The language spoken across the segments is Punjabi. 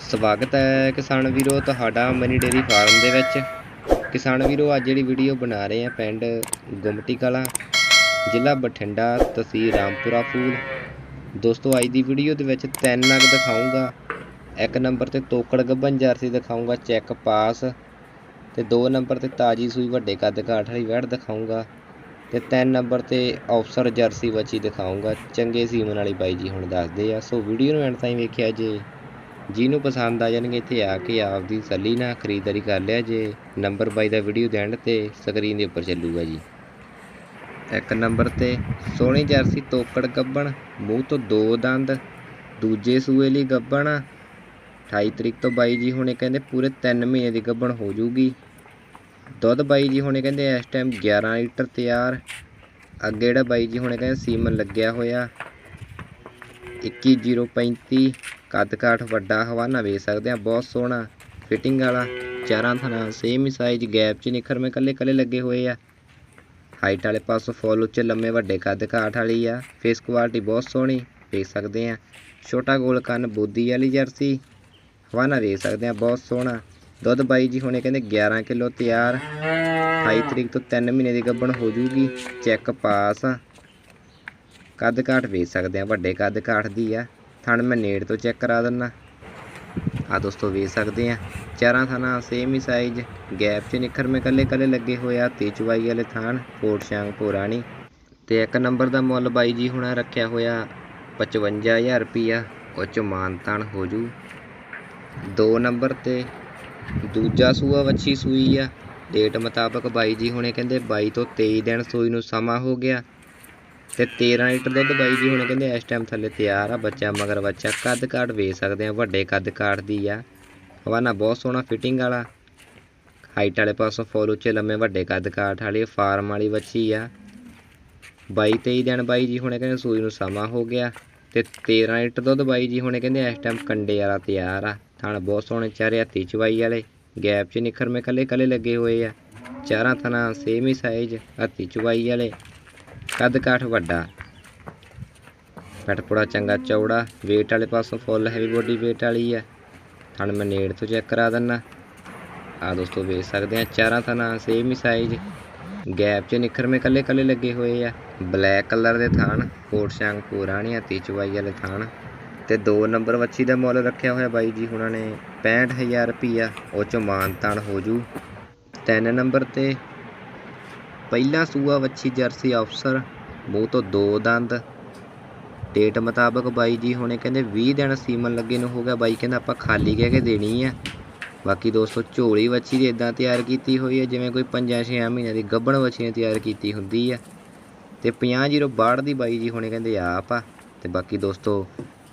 ਸਵਾਗਤ ਹੈ ਕਿਸਾਨ ਵੀਰੋ ਤੁਹਾਡਾ ਮਨੀ ਡੇਰੀ ਫਾਰਮ ਦੇ ਵਿੱਚ। ਕਿਸਾਨ ਵੀਰੋ, ਅੱਜ ਜਿਹੜੀ ਵੀਡੀਓ ਬਣਾ ਰਹੇ ਆ ਪਿੰਡ ਗੁਮਟੀ ਕਲਾ, ਜ਼ਿਲ੍ਹਾ ਬਠਿੰਡਾ, ਤਹਿਸੀਲ ਰਾਮਪੁਰਾ ਫੂਲ। ਦੋਸਤੋ, ਅੱਜ ਦੀ ਵੀਡੀਓ ਦੇ ਵਿੱਚ ਤਿੰਨ ਨਗ ਦਿਖਾਉਂਗਾ ਇੱਕ ਨੰਬਰ ਤੇ ਤੋਕੜ ਗੱਭਨ ਜਰਸੀ ਦਿਖਾਉਂਗਾ ਚੈੱਕ ਪਾਸ। ਤੇ ਦੋ ਨੰਬਰ ਤੇ ਤਾਜੀ ਸੂਈ ਵੱਡੇ ਕੱਦ ਕਾਠ ਵਾਲੀ ਵੈੜ ਦਿਖਾਉਂਗਾ ਤੇ ਤਿੰਨ ਨੰਬਰ ਤੇ ਅਫਸਰ ਜਰਸੀ ਬੱਚੀ ਦਿਖਾਉਂਗਾ ਚੰਗੇ ਸੀਮਨ ਵਾਲੀ ਬਾਈ ਜੀ ਹੁਣ ਦੱਸਦੇ ਆ। ਸੋ ਵੀਡੀਓ ਨੂੰ ਐਂਡ ਤਾਈਂ ਵੇਖਿਆ ਜੇ। ਜਿਹਨੂੰ ਪਸੰਦ ਆ ਜਾਣਗੇ, ਇੱਥੇ ਆ ਕੇ ਆਪਦੀ ਸੱਲੀ ਨਾਲ ਖਰੀਦਦਾਰੀ ਕਰ ਲਿਆ ਜੇ। ਨੰਬਰ ਬਾਈ ਦਾ ਵੀਡੀਓ ਦੇਣ ਤੇ ਸਕਰੀਨ ਦੇ ਉੱਪਰ ਚੱਲੂਗਾ ਜੀ। ਇੱਕ ਨੰਬਰ ਤੇ, ਸੋਹਣੀ ਜਰਸੀ ਤੋਕੜ ਗੱਬਣ, ਮੂੰਹ ਤੋਂ ਦੋ ਦੰਦ, ਦੂਜੇ ਸੂਏ ਲਈ ਗੱਬਣ। 28 ਤਰੀਕ ਤੋਂ ਬਾਈ ਜੀ ਹੁਣੇ ਕਹਿੰਦੇ ਪੂਰੇ 3 ਮਹੀਨੇ ਦੀ ਗੱਬਣ ਹੋ ਜੂਗੀ। ਦੁੱਧ ਬਾਈ ਜੀ ਹੁਣੇ ਕਹਿੰਦੇ ਇਸ ਟਾਈਮ 11 ਲੀਟਰ ਤਿਆਰ। ਅੱਗੇ ਜਿਹੜਾ ਬਾਈ ਜੀ ਹੁਣੇ ਕਹਿੰਦੇ ਸੀਮਨ ਲੱਗਿਆ ਹੋਇਆ। 21035 ਕੱਦ ਕਾਠ ਵੱਡਾ ਹਵਾਨਾ ਵੇਚ ਸਕਦੇ ਆ ਬਹੁਤ ਸੋਹਣਾ ਫਿਟਿੰਗ ਵਾਲਾ, ਚਾਰਾਂ ਥਣਾ ਸੇਮ ਹੀ ਸਾਈਜ਼ ਗੈਪ ਚ ਨਿਖਰ ਮੇ ਕੱਲੇ ਕੱਲੇ ਲੱਗੇ ਹੋਏ ਆ। ਹਾਈਟ ਵਾਲੇ ਪਾਸੋਂ ਫੁੱਲ ਉੱਚੇ ਲੰਮੇ ਵੱਡੇ ਕੱਦ ਕਾਠ ਵਾਲੀ ਆ ਫੇਸ ਕੁਆਲਿਟੀ ਬਹੁਤ ਸੋਹਣੀ ਵੇਖ ਸਕਦੇ ਆ ਛੋਟਾ ਗੋਲ ਕੰਨ ਬੋਦੀ ਵਾਲੀ ਜਰਸੀ, ਹਵਾਨਾ ਵੇਖ ਸਕਦੇ ਆ ਬਹੁਤ ਸੋਹਣਾ। ਦੁੱਧ ਬਾਈ ਜੀ ਹੁਣੇ ਕਹਿੰਦੇ 11 ਕਿਲੋ ਤਿਆਰ 28 ਤਰੀਕ ਤੋਂ 3 ਮਹੀਨੇ ਦੀ ਗੱਭਣ ਹੋ ਜੂਗੀ, ਚੈੱਕ ਪਾਸ। ਕੱਦ ਕਾਠ ਵੇਚ ਸਕਦੇ ਆ, ਵੱਡੇ ਕੱਦ ਕਾਠ ਦੀ ਆ। ਥਣ ਮੈਂ ਨੇੜ ਤੋਂ ਚੈੱਕ ਕਰਾ ਦਿੰਨਾ। ਆ ਦੋਸਤੋ ਵੇਚ ਸਕਦੇ ਆ। ਚਾਰਾਂ ਥਾਣਾ ਸੇਮ ਹੀ ਸਾਈਜ਼ ਗੈਪ 'ਚ ਨਿਖਰ ਮੇ ਕੱਲੇ ਕੱਲੇ ਲੱਗੇ ਹੋਏ ਆ। ਤੇ ਚਵਾਈ ਵਾਲੇ ਥਾਣ ਕੋਟ ਸ਼ਾਂਗ ਪੁਰਾਣੀ ਤੇ ਇੱਕ ਨੰਬਰ ਦਾ ਮੁੱਲ ਬਾਈ ਜੀ ਹੁਣਾ ਰੱਖਿਆ ਹੋਇਆ 55000 ਰੁਪਿਆ ਉਹ ਚ ਮਾਨਤਾਨ ਹੋ ਜੂ। ਦੋ ਨੰਬਰ ਤੇ ਦੂਜਾ ਸੂਆ ਵੱਛੀ ਸੂਈ ਆ। ਡੇਟ ਮੁਤਾਬਕ ਬਾਈ ਜੀ ਹੁਣੇ ਕਹਿੰਦੇ 22 ਤੋਂ 23 ਦਿਨ ਸੂਈ ਨੂੰ ਸਮਾਂ ਹੋ ਗਿਆ। ਤੇ 13 ਲੀਟਰ ਦੁੱਧ ਬਾਈ ਜੀ ਹੁਣ ਕਹਿੰਦੇ ਇਸ ਟਾਈਮ ਥੱਲੇ ਤਿਆਰ ਆ ਬੱਚਾ, ਮਗਰ ਬੱਚਾ ਕੱਦ ਕਾਠ ਵੇਚ ਸਕਦੇ ਆ, ਵੱਡੇ ਕੱਦ ਕਾਠ ਦੀ ਆ। ਹਵਾਨਾ ਬਹੁਤ ਸੋਹਣਾ ਫਿਟਿੰਗ ਵਾਲਾ। ਹਾਈਟ ਵਾਲੇ ਪਾਸੋਂ ਫੋਲ ਉੱਚੇ ਲੰਮੇ ਵੱਡੇ ਕੱਦ ਕਾਠ ਵਾਲੀ ਫਾਰਮ ਵਾਲੀ ਬੱਚੀ ਆ। 22 23 ਦਿਨ ਬਾਈ ਜੀ ਹੁਣੇ ਕਹਿੰਦੇ ਸੂਈ ਨੂੰ ਸਮਾਂ ਹੋ ਗਿਆ ਤੇ 13 ਲੀਟਰ ਦੁੱਧ ਬਾਈ ਜੀ ਹੁਣੇ ਕਹਿੰਦੇ ਇਸ ਟਾਈਮ ਕੰਡੇ ਵਾਲਾ ਤਿਆਰ ਆ। ਥਣ ਬਹੁਤ ਸੋਹਣੇ ਚਾਰੇ ਹੱਥੀ ਚਵਾਈ ਵਾਲੇ, ਗੈਪ 'ਚ ਨਿਖਰ ਮੇ ਕੱਲੇ ਕੱਲੇ ਲੱਗੇ ਹੋਏ ਆ। ਚਾਰਾਂ ਥਣਾ ਸੇਮ ਹੀ ਸਾਈਜ਼ ਹੱਥੀ ਚਵਾਈ ਵਾਲੇ। ਕੱਦ ਕਾਠ ਵੱਡਾ। ਪਟਪੜਾ ਚੰਗਾ ਚੌੜਾ, weight ਵਾਲੇ ਪਾਸੋਂ ਫੁੱਲ ਹੈਵੀ ਬੋਡੀ weight ਵਾਲੀ ਆ। ਥਣ ਮੈਂ ਨੇੜ ਤੋਂ ਚੈੱਕ ਕਰਾ ਦਿੰਨਾ। ਆ ਦੋਸਤੋ ਵੇਖ ਸਕਦੇ ਆ, ਚਾਰਾਂ ਥਣਾ ਸੇਮ ਹੀ ਸਾਈਜ਼ ਗੈਪ 'ਚ ਨਿਖਰ ਮੇ ਕੱਲੇ ਕੱਲੇ ਲੱਗੇ ਹੋਏ ਆ। ਬਲੈਕ ਕਲਰ ਦੇ ਥਾਣ, ਕੋਟ ਸ਼ਾਂਗ ਪੁਰਾਣੀਆਂ ਆ ਚਵਾਈ ਵਾਲੇ ਥਾਣ। ਤੇ ਦੋ ਨੰਬਰ ਵੱਛੀ ਦਾ ਮੁੱਲ ਰੱਖਿਆ ਹੋਇਆ ਬਾਈ ਜੀ ਹੁਣਾਂ ਨੇ 65000 ਰੁਪਈਆ, ਉਹ 'ਚੋਂ ਮਾਨ ਤਾਨ ਹੋ ਜੂ। ਤਿੰਨ ਨੰਬਰ ਤੇ ਪਹਿਲਾ ਸੂਆ ਵੱਛੀ ਜਰਸੀ ਅਫਸਰ ਮੂੰਹ ਤੋਂ ਦੋ ਦੰਦ। ਡੇਟ ਮੁਤਾਬਕ ਬਾਈ ਜੀ ਹੁਣੇ ਕਹਿੰਦੇ 20 ਦਿਨ ਸੀਮਨ ਲੱਗੇ ਨੂੰ ਹੋ ਗਿਆ। ਬਾਈ ਕਹਿੰਦਾ ਆਪਾਂ ਖਾਲੀ ਕਹਿ ਕੇ ਦੇਣੀ ਆ। ਬਾਕੀ ਦੋਸਤੋ ਝੋਲੀ ਵੱਛੀ ਦੀ ਇਦਾਂ ਤਿਆਰ ਕੀਤੀ ਹੋਈ ਹੈ ਜਿਵੇਂ ਕੋਈ 5-6 ਮਹੀਨਿਆਂ ਦੀ ਗੱਭਣ ਵੱਛੀ ਨੇ ਤਿਆਰ ਕੀਤੀ ਹੁੰਦੀ ਆ। ਤੇ 50-062 ਦੀ ਬਾਈ ਜੀ ਹੁਣੇ ਕਹਿੰਦੇ ਆਪ ਆ। ਤੇ ਬਾਕੀ ਦੋਸਤੋ,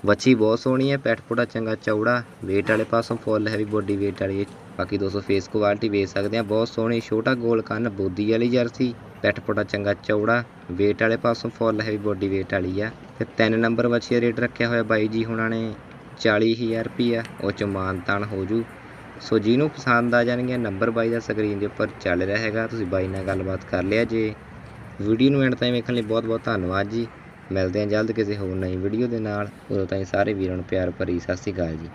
ਵੱਛੀ ਬਹੁਤ ਸੋਹਣੀ ਹੈ ਪੈਟ ਚੰਗਾ ਚੌੜਾ, weight ਵਾਲੇ ਪਾਸੋਂ ਫੁੱਲ ਹੈਵੀ ਬੋਡੀ weight ਵਾਲੀ ਬਾਕੀ ਦੋਸਤੋ ਫੇਸ ਕੁਆਲਿਟੀ ਵੇਖ ਸਕਦੇ ਆ ਬਹੁਤ ਸੋਹਣੀ, ਛੋਟਾ ਗੋਲ ਕੰਨ, ਬੋਦੀ ਵਾਲੀ ਜਰਸੀ ਪੈਟ ਪੁੜਾ ਚੰਗਾ ਚੌੜਾ, weight ਵਾਲੇ ਪਾਸੋਂ ਫੁੱਲ ਹੈਵੀ ਬੋਡੀ weight ਵਾਲੀ ਆ। ਤੇ ਤਿੰਨ ਨੰਬਰ ਵੱਛੀ ਰੇਟ ਰੱਖਿਆ ਹੋਇਆ ਬਾਈ ਜੀ ਹੁਣਾਂ ਨੇ 40000 ਰੁਪਿਆ ਉਹ ਚ ਮਾਨ ਤਾਨ ਹੋ ਜੂ। ਸੋ ਜਿਹਨੂੰ ਪਸੰਦ ਆ ਜਾਣਗੀਆਂ ਨੰਬਰ ਬਾਈ ਦਾ ਸਕਰੀਨ ਦੇ ਉੱਪਰ ਚੱਲ ਰਿਹਾ ਹੈਗਾ। ਤੁਸੀਂ ਬਾਈ ਨਾਲ ਗੱਲਬਾਤ ਕਰ ਲਿਆ ਜੇ। ਵੀਡੀਓ ਨੂੰ ਐਂਡ ਤਾਈਂ ਵੇਖਣ ਲਈ ਬਹੁਤ ਬਹੁਤ ਧੰਨਵਾਦ ਜੀ। ਮਿਲਦੇ ਹਾਂ ਜਲਦ ਕਿਸੇ ਹੋਰ ਨਈ ਵੀਡੀਓ ਦੇ ਨਾਲ। ਉਦੋਂ ਤਾਈਂ ਸਾਰੇ ਵੀਰਾਂ ਨੂੰ ਪਿਆਰ ਭਰੀ ਸਤਿ ਸ਼੍ਰੀ ਅਕਾਲ ਜੀ।